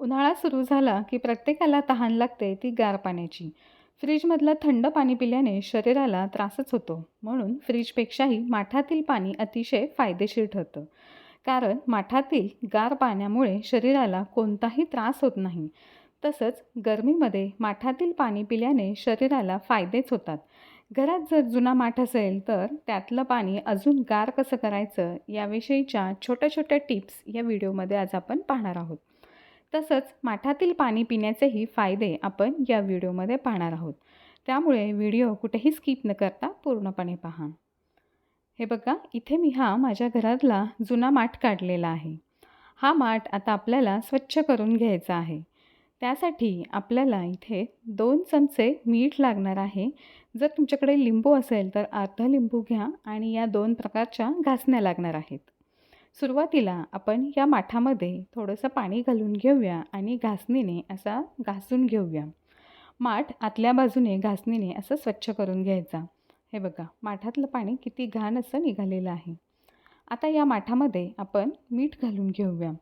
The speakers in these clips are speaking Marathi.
उन्हाळा सुरू झाला की प्रत्येकाला तहान लागते ती गार पाण्याची. फ्रीजमधलं थंड पाणी पिल्याने शरीराला त्रासच होतो. म्हणून फ्रीजपेक्षाही माठातील पाणी अतिशय फायदेशीर ठरतं. कारण माठातील गार पाण्यामुळे शरीराला कोणताही त्रास होत नाही. तसंच गरमीमध्ये माठातील पाणी पिल्याने शरीराला फायदेच होतात. घरात जर जुना माठ असेल तर त्यातलं पाणी अजून गार कसं करायचं याविषयीच्या छोट्या छोट्या टिप्स या व्हिडिओमध्ये आज आपण पाहणार आहोत. तसंच माठातील पाणी पिण्याचेही फायदे आपण या व्हिडिओमध्ये पाहणार आहोत. त्यामुळे व्हिडिओ कुठेही स्किप न करता पूर्णपणे पहा. हे बघा इथे मी हा माझ्या घरातला जुना माठ काढलेला आहे. हा माठ आता आपल्याला स्वच्छ करून घ्यायचा आहे. त्यासाठी आपल्याला इथे दोन चमचे मीठ लागणार आहे. जर तुमच्याकडे लिंबू असेल तर अर्धा लिंबू घ्या आणि या दोन प्रकारच्या घासण्या लागणार आहेत. सुरुवातीला आपण या माठामध्ये थोडंसं पाणी घालून घेऊया आणि घासणीने असा घासून घेऊया. माठ आतल्या बाजूने घासणीने असं स्वच्छ करून घ्यायचा. हे बघा माठातलं पाणी किती घाण असं निघालेलं आहे. आता या माठामध्ये आपण मीठ घालून घेऊया.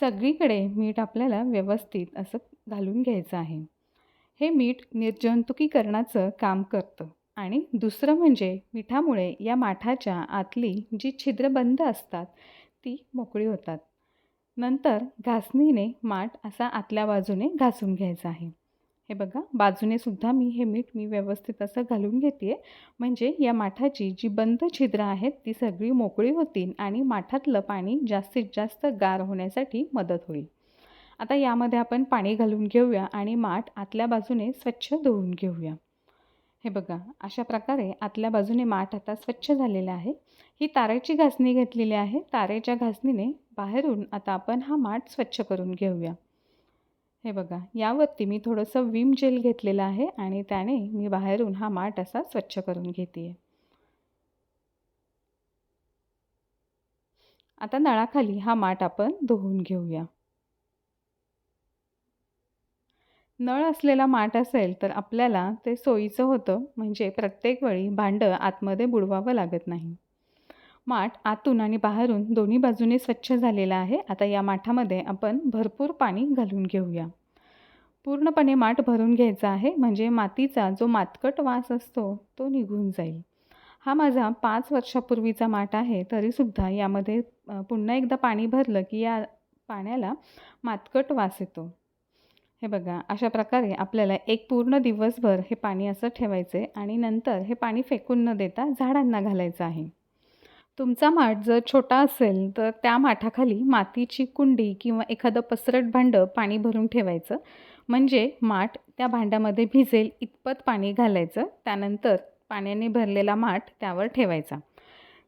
सगळीकडे मीठ आपल्याला व्यवस्थित असं घालून घ्यायचं आहे. हे मीठ निर्जंतुकीकरणाचं काम करतं. आणि दुसरं म्हणजे मिठामुळे या माठाच्या आतली जी छिद्र बंद असतात ती मोकळी होतात. नंतर घासणीने माठ असा आतल्या बाजूने घासून घ्यायचा आहे. हे बघा बाजूने सुद्धा मी हे मीठ मी व्यवस्थित असं घालून घेते म्हणजे या माठाची जी बंद छिद्र आहेत ती सगळी मोकळी होतील आणि माठातलं पाणी जास्तीत जास्त गार होण्यासाठी मदत होईल. आता यामध्ये आपण पाणी घालून घेऊया आणि माठ आतल्या बाजूने स्वच्छ धुवून घेऊया. हे बघा अशा प्रकारे आतल्या बाजूने माठ आता स्वच्छ झालेला आहे. ही तारेची घासणी घेतलेली आहे. तारेच्या घासणीने बाहेरून आता आपण हा माठ स्वच्छ करून घेऊया. हे बघा यावरती मी थोडंसं विम जेल घेतलेलं आहे आणि त्याने मी बाहेरून हा माठ असा स्वच्छ करून घेते आता नळाखाली हा माठ आपण धुवून घेऊया. नळ असलेला माठ असेल तर आपल्याला ते सोयीचं होतं. म्हणजे प्रत्येक वेळी भांडं आतमध्ये बुडवावं लागत नाही. माठ आतून आणि बाहेरून दोन्ही बाजूने स्वच्छ झालेला आहे. आता या माठामध्ये आपण भरपूर पाणी घालून घेऊया. पूर्णपणे माठ भरून घ्यायचा आहे. म्हणजे मातीचा जो मातकट वास असतो तो निघून जाईल. हा माझा पाच वर्षापूर्वीचा माठ आहे. तरीसुद्धा यामध्ये पुन्हा एकदा पाणी भरलं की या पाण्याला मातकट वास येतो. हे बघा अशा प्रकारे आपल्याला एक पूर्ण दिवसभर हे पाणी असं ठेवायचं आहे आणि नंतर हे पाणी फेकून न देता झाडांना घालायचं आहे. तुमचा माठ जर छोटा असेल तर त्या माठाखाली मातीची कुंडी किंवा एखादं पसरट भांडं पाणी भरून ठेवायचं. म्हणजे माठ त्या भांड्यामध्ये भिजेल इतपत पाणी घालायचं. त्यानंतर पाण्याने भरलेला माठ त्यावर ठेवायचा.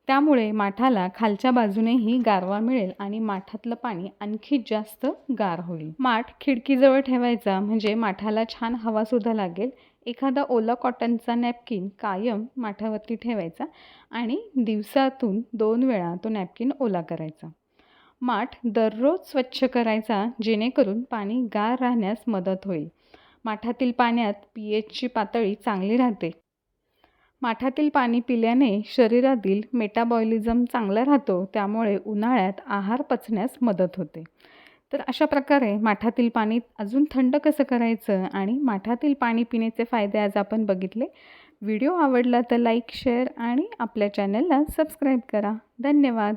त्यामुळे माठाला खालच्या बाजूनेही गारवा मिळेल आणि माठातलं पाणी आणखी जास्त गार होईल. माठ खिडकीजवळ ठेवायचा म्हणजे माठाला छान हवासुद्धा लागेल. एखादा ओला कॉटनचा नॅपकिन कायम माठावरती ठेवायचा आणि दिवसातून दोन वेळा तो नॅपकिन ओला करायचा. माठ दररोज स्वच्छ करायचा जेणेकरून पाणी गार राहण्यास मदत होईल. माठातील पाण्यात पी एचची पातळी चांगली राहते. माठातील पाणी पिल्याने शरीरातील मेटाबॉलिझम चांगला राहतो त्यामुळे उन्हाळ्यात आहार पचण्यास मदत होते. तर अशा प्रकारे माठातील पाणी अजून थंड कसं करायचं आणि माठातील पाणी पिण्याचे फायदे आज आपण बघितले. व्हिडिओ आवडला तर लाईक शेअर आणि आपल्या चॅनलला सबस्क्राईब करा. धन्यवाद.